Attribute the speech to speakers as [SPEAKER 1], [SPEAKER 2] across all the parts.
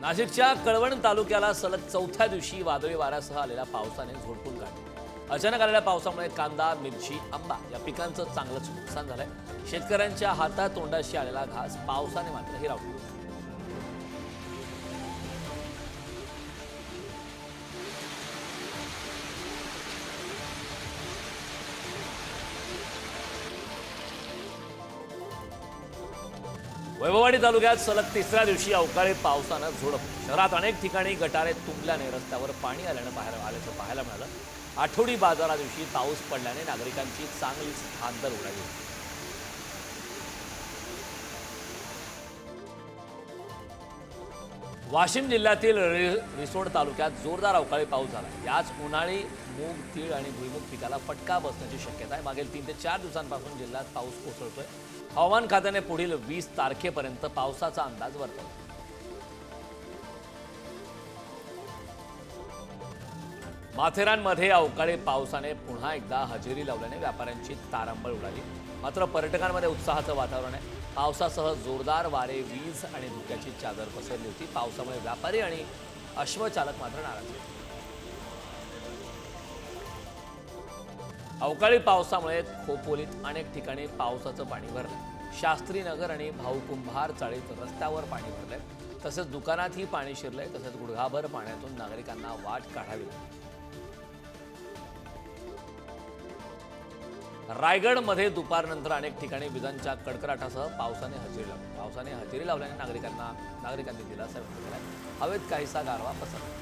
[SPEAKER 1] नाशिकच्या कळवण तालुक्याला सलग चौथ्या दिवशी वादळी वाऱ्यासह आलेल्या पावसाने झोडपून काढले. अचानक आलेल्या पावसामुळे कांदा मिरची आंबा या पिकांचं चांगलंच नुकसान झालंय. शेतकऱ्यांच्या हातातोंडाशी आलेला घास पावसाने मात्र हिरावली वैभववाडी तालुक्यात सलग तिसऱ्या दिवशी अवकाळी पावसानं झोडप शहरात अनेक ठिकाणी गटारे तुंबल्याने रस्त्यावर पाणी आल्यानं बाहेर आल्याचं पाहायला मिळालं. आठवडी बाजारा दिवशी पाऊस पडल्याने नागरिकांची चांगलीच धांदल उडाली वाशिम जिल्ह्यातील रि- रिसोड तालुक्यात जोरदार अवकाळी पाऊस झाला. याच उन्हाळी मूग तीळ आणि भुईमूग पिकाला फटका बसण्याची शक्यता आहे. मागील तीन ते चार दिवसांपासून जिल्ह्यात पाऊस कोसळतोय. हवामान खात्याने पुढील वीस तारखेपर्यंत पावसाचा अंदाज वर्तवला. माथेरानमध्ये अवकाळी पावसाने पुन्हा एकदा हजेरी लावल्याने व्यापाऱ्यांची तारांबळ उडाली. मात्र पर्यटकांमध्ये उत्साहाचं वातावरण आहे. पावसासह जोरदार वारे वीज आणि धुक्याची चादर पसरली होती. पावसामुळे व्यापारी आणि अश्वचालक मात्र नाराज होते अवकाळी पावसामुळे खोपोलीत अनेक ठिकाणी पावसाचं पाणी भरलं. शास्त्रीनगर आणि भाऊकुंभार चाळीत रस्त्यावर पाणी भरलंय. तसंच दुकानातही पाणी शिरलंय. तसंच गुडघाभर पाण्यातून नागरिकांना वाट काढावी लागली. रायगडमध्ये दुपारनंतर अनेक ठिकाणी विजांच्या कडकडाटासह पावसाने हजेरी लावली. पावसाने हजेरी लावल्याने नागरिकांना नागरिकांनी दिलासा व्यक्त केला हवेत काहीसा गारवा पसरला.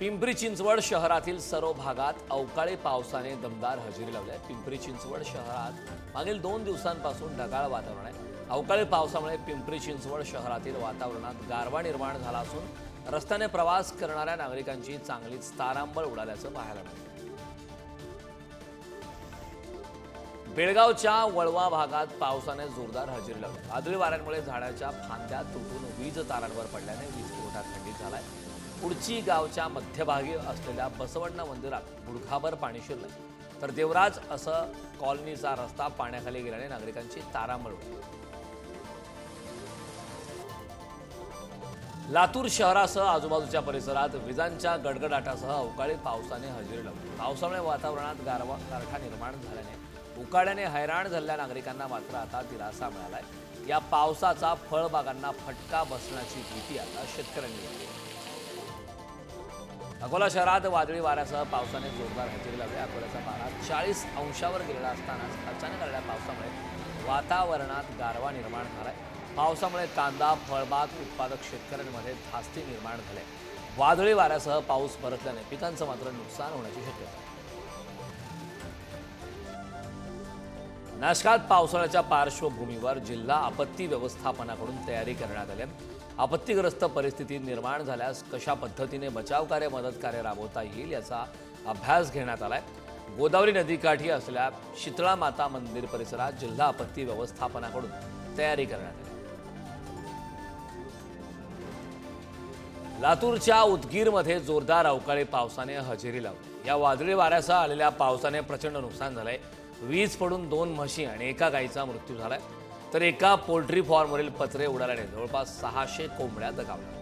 [SPEAKER 1] पिंपरी चिंचवड शहरातील सर्व भागात अवकाळी पावसाने दमदार हजेरी लावली आहे. पिंपरी चिंचवड शहरात मागील दोन दिवसांपासून ढगाळ वातावरण आहे. अवकाळी पावसामुळे पिंपरी चिंचवड शहरातील वातावरणात गारवा निर्माण झाला असून रस्त्याने प्रवास करणाऱ्या नागरिकांची चांगलीच तारांबळ उडाल्याचं पाहायला मिळतं बेळगावच्या वळवा भागात पावसाने जोरदार हजेरी लावली. वादळी वाऱ्यांमुळे झाडाच्या फांद्या तुटून वीज तारांवर पडल्याने वीज पुरवठा खंडित झालाय. पुढची गावच्या मध्यभागी असलेल्या बसवण्ण मंदिरात गुडघाभर पाणी शिरलंय. तर देवराज असं कॉलनीचा रस्ता पाण्याखाली गेल्याने नागरिकांची तारांबळ उडली. लातूर शहरासह आजूबाजूच्या परिसरात विजांच्या गडगडाटासह अवकाळी पावसाने हजेरी लावली. पावसामुळे वातावरणात गारवा गारठा निर्माण झाल्याने उकाड्याने हैराण झालेल्या नागरिकांना मात्र आता दिलासा मिळालाय. या पावसाचा फळबागांना फटका बसण्याची भीती आता शेतकऱ्यांनी अकोला शहरात वादळी वाऱ्यासह पावसाने जोरदार हजेरी लावली. अकोल्याचा पारा चाळीस अंशावर गेलेला असतानाच अचानक आलेल्या पावसामुळे वातावरणात गारवा निर्माण झालाय. पावसामुळे कांदा फळबाग उत्पादक शेतकऱ्यांमध्ये धास्ती निर्माण झाले. वादळी वाऱ्यासह पाऊस परतल्याने पिकांचं मात्र नुकसान होण्याची शक्यता आहे. नाशकात पावसाळ्याच्या पार्श्वभूमीवर जिल्हा आपत्ती व्यवस्थापनाकडून तयारी करण्यात आली आपत्तीग्रस्त परिस्थिती निर्माण झाल्यास कशा पद्धतीने बचावकार्य मदतकार्य राबवता येईल याचा अभ्यास घेण्यात आलाय. गोदावरी नदीकाठी असलेल्या शीतळा माता मंदिर परिसरात जिल्हा आपत्ती व्यवस्थापनाकडून तयारी करण्यात आली. लातूरच्या उदगीरमध्ये जोरदार अवकाळी पावसाने हजेरी लावली. या वादळी वाऱ्यासह आलेल्या पावसाने प्रचंड नुकसान झालंय. वीज पडून दोन म्हशी आणि एका गायीचा मृत्यू झालाय. तर एका पोल्ट्री फॉर्मवरील पत्रे उडाल्याने जवळपास सहाशे कोंबड्या दगावल्या.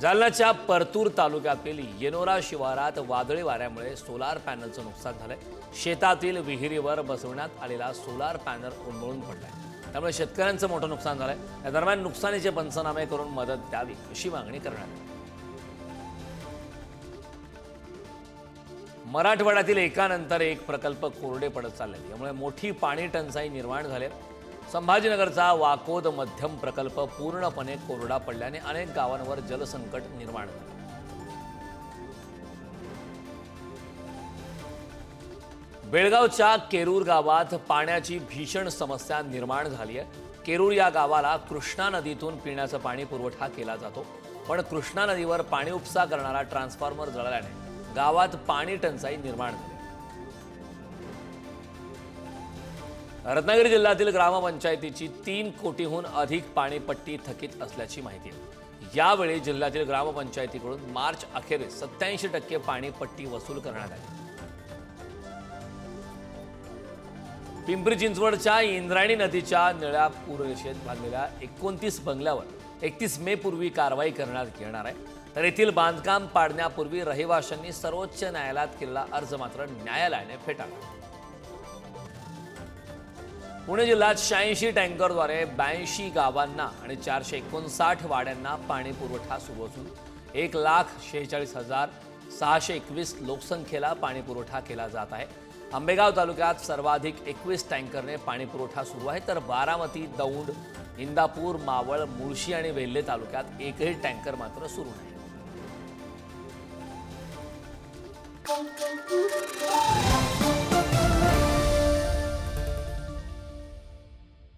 [SPEAKER 1] जालन्याच्या परतूर तालुक्यातील येनोरा शिवारात वादळी वाऱ्यामुळे सोलार पॅनलचं नुकसान झालंय. शेतातील विहिरीवर बसवण्यात आलेला सोलार पॅनल उन्मळून पडलाय. त्यामुळे शेतकऱ्यांचं मोठं नुकसान झालंय. या दरम्यान नुकसानीचे पंचनामे करून मदत द्यावी अशी मागणी करण्यात आली. मराठवाड्यातील एकानंतर एक प्रकल्प कोरडे पडत चालले यामुळे मोठी पाणी टंचाई निर्माण झाली संभाजीनगरचा वाकोद मध्यम प्रकल्प पूर्णपणे कोरडा पडल्याने अनेक गावांवर जलसंकट निर्माण झालं. बेळगावच्या केरूर गावात पाण्याची भीषण समस्या निर्माण झाली आहे. केरूर या गावाला कृष्णा नदीतून पिण्याचं पाणी पुरवठा केला जातो पण कृष्णा नदीवर पाणी उपसा करणारा ट्रान्सफॉर्मर जळाल्याने गावात पाणी टंचाई निर्माण झाली. रत्नागिरी जिल्ह्यातील ग्रामपंचायतीची तीन कोटीहून अधिक पाणीपट्टी थकीत असल्याची माहिती. यावेळी जिल्ह्यातील ग्रामपंचायतीकडून मार्च अखेरीस सत्याऐंशी टक्के पाणीपट्टी वसूल करण्यात आली. पिंपरी चिंचवडच्या इंद्रायणी नदीच्या निळ्या पूररेषेत बांधलेल्या एकोणतीस बंगल्यावर एकतीस मे पूर्वी कारवाई करण्यात येणार आहे. तर येथील बांधकाम पाडण्यापूर्वी रहिवाशांनी सर्वोच्च न्यायालयात केलेला अर्ज मात्र न्यायालयाने फेटाळला. पुणे जिल्ह्यात शहाऐंशी टँकरद्वारे ब्याऐंशी गावांना आणि चारशे एकोणसाठ वाड्यांना पाणी पुरवठा सुरू असून एक लाख शेहेचाळीस हजार सहाशे एकवीस लोकसंख्येला पाणी पुरवठा केला जात आहे आंबेगाव तालुक्यात सर्वाधिक एकवीस टँकरने पाणी पुरवठा सुरू आहे तर बारामती दौंड इंदापूर मावळ मुळशी आणि वेल्हे तालुक्यात एकही टँकर मात्र सुरू नाही Thank you.